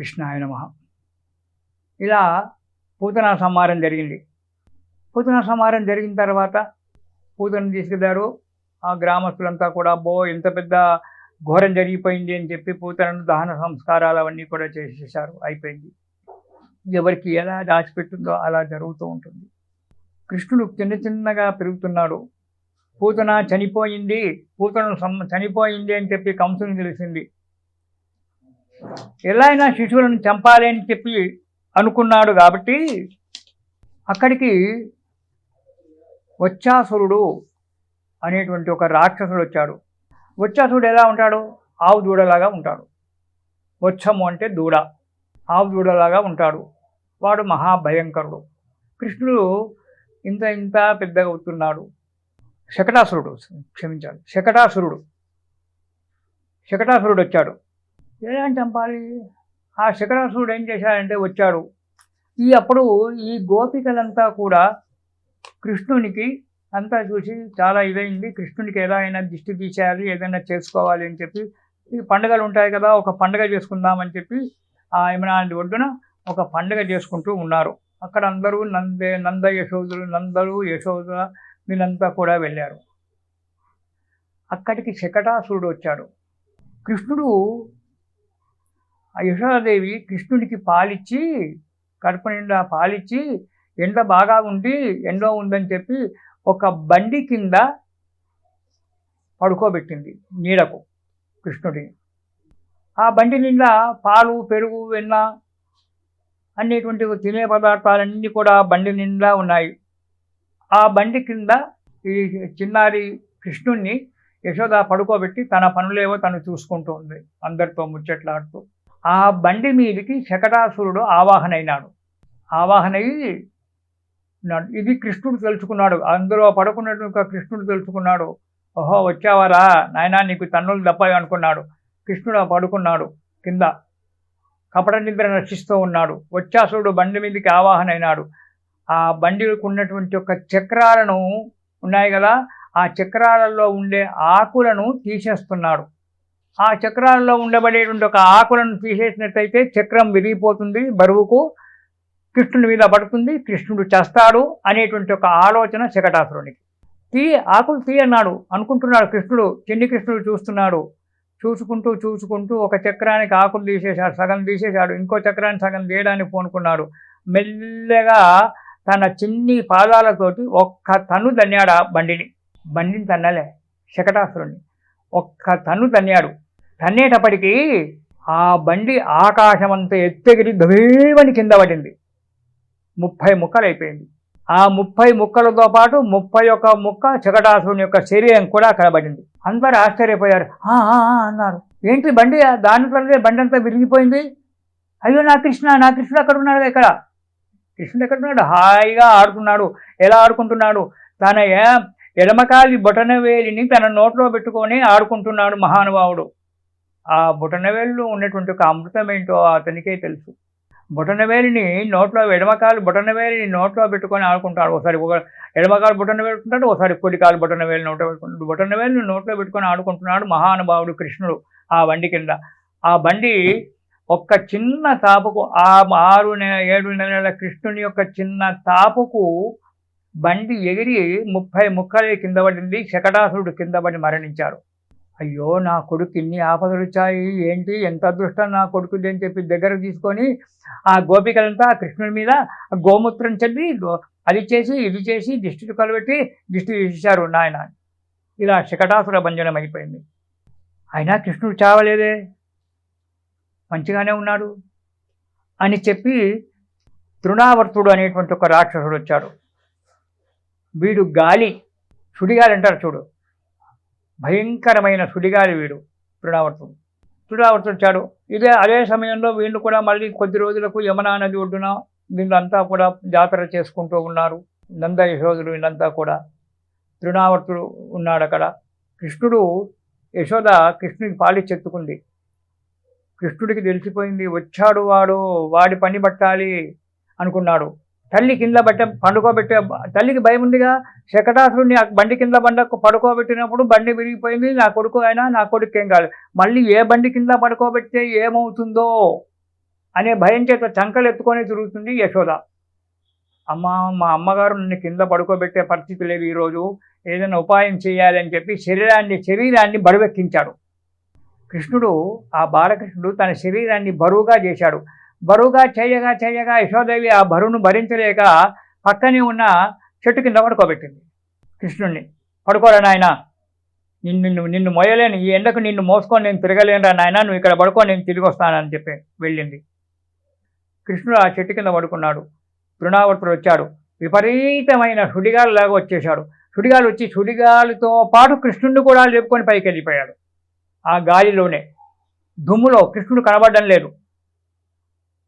కృష్ణాయ నమ. ఇలా పూతన సంహారం జరిగింది. పూతన సంహారం జరిగిన తర్వాత పూతను తీసుకెళ్ళారు. ఆ గ్రామస్తులంతా కూడా బో ఇంత పెద్ద ఘోరం జరిగిపోయింది అని చెప్పి పూతనను దహన సంస్కారాలు అవన్నీ కూడా చేసేసారు అయిపోయింది. ఎవరికి ఎలా దాచిపెట్టిందో అలా జరుగుతూ ఉంటుంది. కృష్ణుడు చిన్న చిన్నగా పెరుగుతున్నాడు. పూతన చనిపోయింది. పూతను చనిపోయింది అని చెప్పి కంసుని తెలిసింది. ఎలా అయినా శిశువులను చంపాలి అని చెప్పి అనుకున్నాడు కాబట్టి అక్కడికి వచ్చాసురుడు అనేటువంటి ఒక రాక్షసుడు వచ్చాడు. వచ్చాసురుడు ఎలా ఉంటాడు? ఆవు దూడలాగా ఉంటాడు. వచ్చము అంటే దూడ. ఆవు దూడలాగా ఉంటాడు. వాడు మహాభయంకరుడు. కృష్ణుడు ఇంత ఇంత పెద్దగా అవుతున్నాడు. శకటాసురుడు క్షమించాలి శకటాసురుడు. శకటాసురుడు వచ్చాడు. ఎలా చంపాలి. ఆ శిఖరాసురుడు ఏం చేశాడంటే వచ్చాడు. ఈ అప్పుడు ఈ గోపికలంతా కూడా కృష్ణునికి అంతా చూసి చాలా ఇదైంది. కృష్ణునికి ఎలా అయినా దిష్టి తీసేయాలి ఏదైనా చేసుకోవాలి అని చెప్పి ఈ పండుగలు ఉంటాయి కదా ఒక పండుగ చేసుకుందామని చెప్పి ఆ యమునా ఒడ్డున ఒక పండుగ చేసుకుంటూ ఉన్నారు. అక్కడ అందరూ నందే నంద యశోదులు నందలు యశోద వీళ్ళంతా కూడా వెళ్ళారు. అక్కడికి శకటాసురుడు వచ్చాడు. కృష్ణుడు ఆ యశోదాదేవి కృష్ణుడికి పాలిచ్చి కడప నిండా పాలిచ్చి ఎండ బాగా ఉండి ఎండ ఉందని చెప్పి ఒక బండి కింద పడుకోబెట్టింది నీడకు కృష్ణుడిని. ఆ బండి నిండా పాలు పెరుగు వెన్న అనేటువంటి తినే పదార్థాలన్నీ కూడా బండి నిండా ఉన్నాయి. ఆ బండి కింద ఈ చిన్నారి కృష్ణుణ్ణి యశోద పడుకోబెట్టి తన పనులేవో తను చూసుకుంటూ ఉంది అందరితో ముచ్చట్లాడుతూ. ఆ బండి మీదకి శకటాసురుడు ఆవాహన అయినాడు ఉన్నాడు. ఇది కృష్ణుడు తెలుసుకున్నాడు. అందులో పడుకున్నట్టు కృష్ణుడు తెలుసుకున్నాడు. ఓహో వచ్చావారా? నాయనా నీకు తన్నులు దప్పాయి అనుకున్నాడు. కృష్ణుడు పడుకున్నాడు కింద. కపట నిద్ర రక్షిస్తూ ఉన్నాడు. వచ్చాసురుడు బండి మీదకి ఆవాహన అయినాడు ఆ బండికి ఉన్నటువంటి ఒక చక్రాలను ఉన్నాయి కదా? ఆ చక్రాలలో ఉండే ఆకులను తీసేస్తున్నాడు. ఆ చక్రాలలో ఉండబడేటువంటి ఒక ఆకులను తీసేసినట్టయితే చక్రం విరిగిపోతుంది బరువుకు కృష్ణుడి మీద పడుతుంది కృష్ణుడు చేస్తాడు అనేటువంటి ఒక ఆలోచన శకటాసురునికి. తీ ఆకులు తీ అన్నాడు అనుకుంటున్నాడు కృష్ణుడు చిన్ని కృష్ణుడు చూస్తున్నాడు. చూసుకుంటూ చూసుకుంటూ ఒక చక్రానికి ఆకులు తీసేశాడు సగం తీసేశాడు ఇంకో చక్రాన్ని సగం తీయడానికి పూనుకున్నాడు. మెల్లగా తన చిన్ని పాదాలతోటి ఒక్క తను తన్నాడు ఆ బండిని. బండిని తన్నలే శకటాసురుణ్ణి. ఒక్క తను తన్నాడు. తన్నేటప్పటికీ ఆ బండి ఆకాశమంతా ఎత్తెగిరి దవేవని కింద పడింది. ముప్పై ముక్కలు అయిపోయింది ఆ ముప్పై ముక్కలతో పాటు ముప్పై ఒక్క ముక్క శకటాసురుని యొక్క శరీరం కూడా కనబడింది. అందరూ ఆశ్చర్యపోయారు. అన్నారు. ఏంటి బండి? దాని తరలే బండి అంతా విరిగిపోయింది? అయ్యో నా కృష్ణ నా కృష్ణుడు అక్కడ ఉన్నాడు ఇక్కడ. కృష్ణుడు ఎక్కడ ఉన్నాడు హాయిగా ఆడుతున్నాడు. ఎలా ఆడుకుంటున్నాడు? తన ఏ- ఎడమకాలి బొటనవేలిని తన నోట్లో పెట్టుకొని ఆడుకుంటున్నాడు మహానుభావుడు. ఆ బొటనవేలులో ఉన్నటువంటి ఒక అమృతం ఏంటో అతనికే తెలుసు. బొటనవేలిని నోట్లో ఎడమకాలు బొటనవేలిని నోట్లో పెట్టుకొని ఆడుకుంటాడు. ఒకసారి ఒక ఎడమకాలు బొటన పెట్టుకుంటాడు ఒకసారి కుడికాలు బొటనవేలి నోట్లో పెట్టుకుంటాడు. బొటనవేలిని నోట్లో పెట్టుకొని ఆడుకుంటున్నాడు మహానుభావుడు కృష్ణుడు ఆ బండి కింద. ఆ బండి ఒక్క చిన్న తాపుకు ఆ ఆరు ఏడు నెలల కృష్ణుని యొక్క చిన్న తాపుకు బండి ఎగిరి ముప్పై ముక్కలే కింద పడింది శకటాసురుడు కింద పడి మరణించారు అయ్యో నా కొడుకు ఇన్ని ఆపదలు వచ్చాయి ఏంటి ఎంత అదృష్టం నా కొడుకుది అని చెప్పి దగ్గర తీసుకొని ఆ గోపికలంతా కృష్ణుడి మీద గోమూత్రం చల్లి అది చేసి ఇది చేసి దిష్టిని కలబెట్టి దిష్టి తీసేశారు నాయన. ఇలా శకటాసుర భంజనం అయిపోయింది. అయినా కృష్ణుడు చావలేదే? మంచిగానే ఉన్నాడు? అని చెప్పి తృణావర్తుడు అనేటువంటి ఒక రాక్షసుడు వచ్చాడు. వీడు గాలి సుడిగాలి అంటారు చూడు. భయంకరమైన సుడిగాలి వీడు తృణావర్తుడు తృణావర్తుడు వచ్చాడు. ఇదే అదే సమయంలో వీళ్ళు కూడా మళ్ళీ కొద్ది రోజులకు యమునా నది ఒడ్డున వీళ్ళంతా కూడా జాతర చేసుకుంటూ ఉన్నారు. నంద యశోదులు వీళ్ళంతా కూడా. తృణావర్తుడు ఉన్నాడు అక్కడ. కృష్ణుడు యశోద కృష్ణుడికి పాలి చెత్తుకుంది. కృష్ణుడికి తెలిసిపోయింది వచ్చాడు వాడు వాడి పని పట్టాలి అనుకున్నాడు. తల్లి కింద బట్ట పండుకోబెట్టే తల్లికి భయం ఉందిగా. శకటాసురుడిని బండి కింద బండ పడుకోబెట్టినప్పుడు బండి విరిగిపోయింది. నా కొడుకు అయినా నా కొడుకు ఏం కాదు మళ్ళీ ఏ బండి కింద పడుకోబెడితే ఏమవుతుందో అనే భయం చేత చంకలు ఎత్తుకొని తిరుగుతుంది యశోద. అమ్మ మా అమ్మగారు నన్ను కింద పడుకోబెట్టే పరిస్థితి లేదు ఈరోజు. ఏదైనా ఉపాయం చేయాలని చెప్పి శరీరాన్ని శరీరాన్ని బరువెక్కించాడు. కృష్ణుడు ఆ బాలకృష్ణుడు తన శరీరాన్ని బరువుగా చేశాడు. బరువుగా చేయగా చేయగా యశోదేవి ఆ బరువును భరించలేక పక్కనే ఉన్న చెట్టు కింద పడుకోబెట్టింది. కృష్ణుణ్ణి పడుకోరా నాయన నిన్ను నిన్ను నిన్ను మోయలేను. ఈ ఎండకు నిన్ను మోసుకొని నేను తిరగలేనురా నాయన. నువ్వు ఇక్కడ పడుకో నేను తిరిగి వస్తానని చెప్పి వెళ్ళింది. కృష్ణుడు ఆ చెట్టు కింద పడుకున్నాడు. తృణావర్తుడు వచ్చాడు. విపరీతమైన సుడిగాలులాగా వచ్చేశాడు. సుడిగాలు వచ్చి సుడిగాలితో పాటు కృష్ణుడిని కూడా లేపుకొని పైకి వెళ్ళిపోయాడు ఆ గాలిలోనే దుమ్ములో కృష్ణుడు కనబడడం లేదు.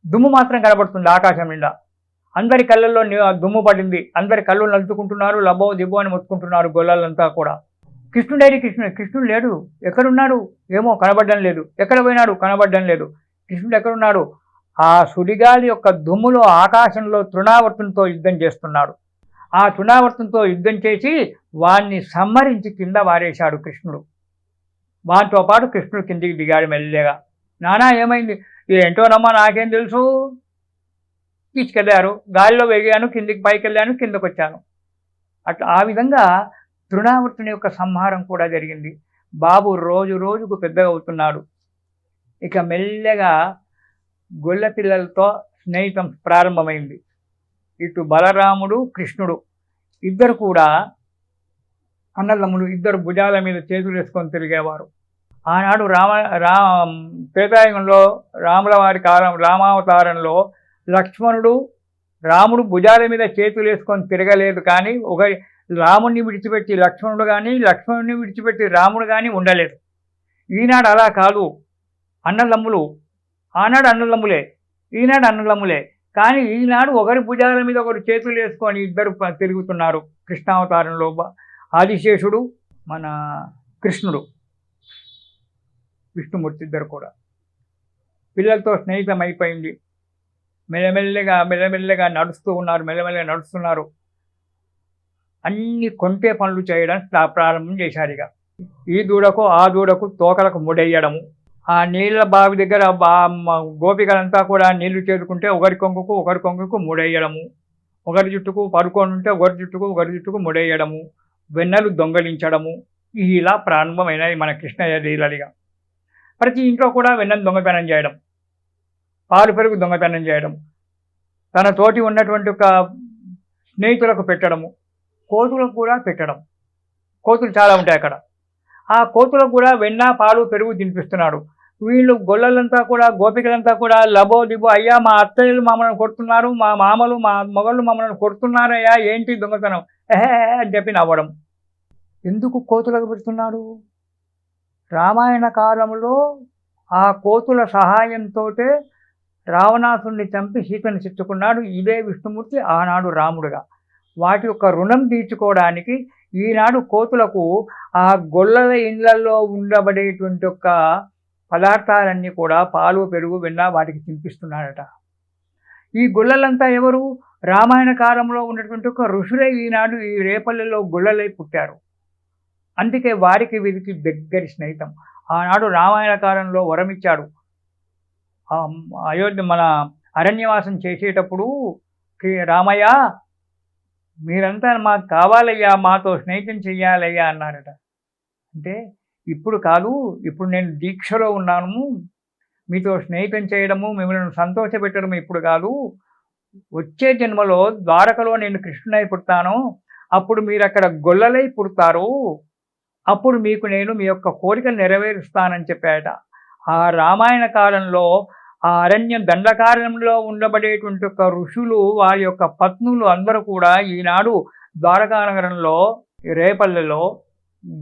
దుమ్ము మాత్రం కనబడుతుంది ఆకాశం నిండా. అందరి కళ్ళల్లో దుమ్ము పడింది. అందరి కళ్ళు నలుచుకుంటున్నారు లబ్బో దిబో అని మొత్తుకుంటున్నారు గొల్లలంతా కూడా. కృష్ణుడేడి కృష్ణుడు కృష్ణుడు లేడు. ఎక్కడున్నాడు? ఏమో కనబడడం లేదు. ఎక్కడ పోయినాడు? కనబడడం లేదు. కృష్ణుడు ఎక్కడున్నాడు? ఆ సుడిగాలి యొక్క దుమ్ములో ఆకాశంలో తృణావర్తంతో యుద్ధం చేస్తున్నాడు. ఆ తృణావర్తంతో యుద్ధం చేసి వాణ్ణి సమ్మరించి కింద వారేశాడు కృష్ణుడు. వాటితో పాటు కృష్ణుడు కిందికి దిగాడు మెల్లగా. నానా ఏమైంది? ఏంటోనమ్మా నాకేం తెలుసు? తీసుకెళ్ళారు గాలిలో వెలిగాను కిందికి పైకి వెళ్ళాను కిందకు వచ్చాను అట్లా ఆ విధంగా తృణావర్తుని యొక్క సంహారం కూడా జరిగింది. బాబు రోజు రోజుకు పెద్దగా అవుతున్నాడు. ఇక మెల్లగా గొల్ల పిల్లలతో స్నేహితం ప్రారంభమైంది. ఇటు బలరాముడు కృష్ణుడు ఇద్దరు కూడా అన్నదమ్ములు ఇద్దరు భుజాల మీద చేతులు వేసుకొని తిరిగేవారు. ఆనాడు రామ రా త్రేతాయుగంలో రాముల వారి కాలం రామావతారంలో లక్ష్మణుడు రాముడు భుజాల మీద చేతులు వేసుకొని తిరగలేదు కానీ ఒక రాముణ్ణి విడిచిపెట్టి లక్ష్మణుడు కానీ లక్ష్మణుని విడిచిపెట్టి రాముడు కానీ ఉండలేదు. ఈనాడు అలా కాదు. అన్నదమ్ములు ఆనాడు అన్నదమ్ములే ఈనాడు అన్నదమ్ములే. కానీ ఈనాడు ఒకరి భుజాల మీద ఒకరు చేతులు వేసుకొని ఇద్దరు తిరుగుతున్నారు కృష్ణావతారంలో ఆదిశేషుడు మన కృష్ణుడు. విష్ణుమూర్తి ఇద్దరు కూడా. పిల్లలతో స్నేహితం అయిపోయింది మెల్లమెల్లగా మెల్లమెల్లగా నడుస్తూ ఉన్నారు మెల్లమెల్లగా నడుస్తున్నారు. అన్ని కొంటే పనులు చేయడం ప్రారంభం చేశారు ఇక. ఈ దూడకు ఆ దూడకు తోకలకు ముడేయడము. ఆ నీళ్ళ బావి దగ్గర గోపికలంతా కూడా నీళ్ళు చేరుకుంటే ఒకరి కొంగుకు ఒకరి కొంగుకు ముడేయడము. ఒకరి జుట్టుకు పడుకొని ఉంటే ఒకరి జుట్టుకు ఒకరి జుట్టుకు ముడేయడము. వెన్నెలు దొంగలించడము. ఇలా ప్రారంభమైనవి మన కృష్ణయ్య లీలలిగా ప్రతి ఇంట్లో కూడా వెన్నను దొంగతనం చేయడం పాలు పెరుగు దొంగతనం చేయడం తన తోటి ఉన్నటువంటి ఒక స్నేహితులకు పెట్టడము కోతులకు కూడా పెట్టడం. కోతులు చాలా ఉంటాయి అక్కడ. ఆ కోతులకు కూడా వెన్న పాలు పెరుగు తినిపిస్తున్నాడు. వీళ్ళు గొల్లలంతా కూడా గోపికలంతా కూడా లబో దిబో అయ్యా మా అత్తయ్యలు మమ్మల్ని కొడుతున్నారు మా మామలు మా మొగళ్ళు మమ్మల్ని కొడుతున్నారయ్యా ఏంటి దొంగతనం? ఏహే అని చెప్పి నవ్వడం. ఎందుకు కోతులకు పెడుతున్నాడు? రామాయణ కాలంలో ఆ కోతుల సహాయంతో రావణాసుని చంపి సీతను చిచ్చుకున్నాడు. ఇదే విష్ణుమూర్తి ఆనాడు రాముడుగా. వాటి యొక్క రుణం తీర్చుకోవడానికి ఈనాడు కోతులకు ఆ గొల్లల ఇళ్ళలో ఉండబడేటువంటి యొక్క పదార్థాలన్నీ కూడా పాలు పెరుగు వెన్న వాటికి తినిపిస్తున్నాడట. ఈ గొల్లలంతా ఎవరు? రామాయణ కాలంలో ఉన్నటువంటి ఒక ఋషులే ఈనాడు ఈ రేపల్లెలో గొల్లలై పుట్టారు. అందుకే వారికి వీరికి దగ్గరి స్నేహితం. ఆనాడు రామాయణ కాలంలో వరమిచ్చాడు. అయోధ్య మన అరణ్యవాసం చేసేటప్పుడు రామయ్య మీరంతా మాకు కావాలయ్యా మాతో స్నేహితం చెయ్యాలయ్యా అన్నారట. అంటే ఇప్పుడు కాదు ఇప్పుడు నేను దీక్షలో ఉన్నాను. మీతో స్నేహితం చేయడము మిమ్మల్ని సంతోషపెట్టడం ఇప్పుడు కాదు. వచ్చే జన్మలో ద్వారకలో నేను కృష్ణునై పుడతాను. అప్పుడు మీరు అక్కడ గొల్లలై పుడతారు. అప్పుడు మీకు నేను మీ యొక్క కోరికలు నెరవేరుస్తానని చెప్పాట. ఆ రామాయణ కాలంలో ఆ అరణ్యం దండకారణంలో ఉండబడేటువంటి ఒక ఋషులు వారి యొక్క పత్నులు అందరూ కూడా ఈనాడు ద్వారకానగరంలో రేపల్లెలో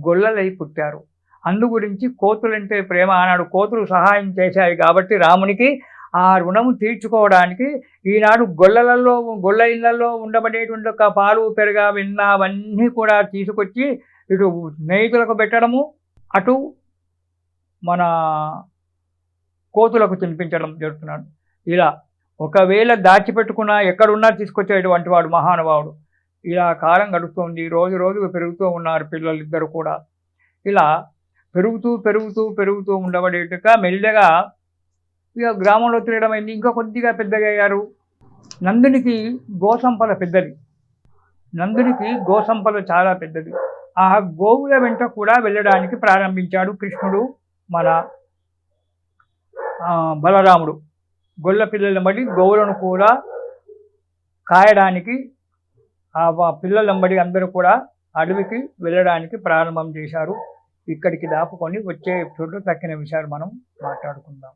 గొల్లలై పుట్టారు. అందు గురించి కోతులంటే ప్రేమ. ఆనాడు కోతులు సహాయం చేశాయి కాబట్టి రామునికి ఆ రుణము తీర్చుకోవడానికి ఈనాడు గొల్లలలో గొల్ల ఇళ్ళలో ఉండబడేటువంటి ఒక పాలు పెరుగా విన్నావన్నీ కూడా తీసుకొచ్చి ఇటు స్నేహితులకు పెట్టడము అటు మన కోతులకు తినిపించడం జరుగుతున్నాడు. ఇలా ఒకవేళ దాచిపెట్టుకున్న ఎక్కడున్నా తీసుకొచ్చేటువంటి వాడు మహానుభావుడు. ఇలా కాలం గడుస్తుంది రోజు రోజు పెరుగుతూ ఉన్నారు పిల్లలు ఇద్దరు కూడా. ఇలా పెరుగుతూ పెరుగుతూ పెరుగుతూ ఉండబడేట్టుగా మెల్లగా ఇక గ్రామంలో తిరగడం అయింది. ఇంకా కొద్దిగా పెద్దగా అయ్యారు. నందునికి గోసంపల పెద్దది. నందునికి గోసంపద చాలా పెద్దది. ఆ గోవుల వెంట కూడా వెళ్ళడానికి ప్రారంభించాడు కృష్ణుడు మన బలరాముడు. గొల్ల పిల్లలంబడి గోవులను కూడా కాయడానికి ఆ వా- పిల్లలంబడి అందరూ కూడా అడవికి వెళ్ళడానికి ప్రారంభం చేశారు. ఇక్కడికి దాపుకొని వచ్చే ఎపిసోడ్లో తక్కిన విషయాలు మనం మాట్లాడుకుందాం.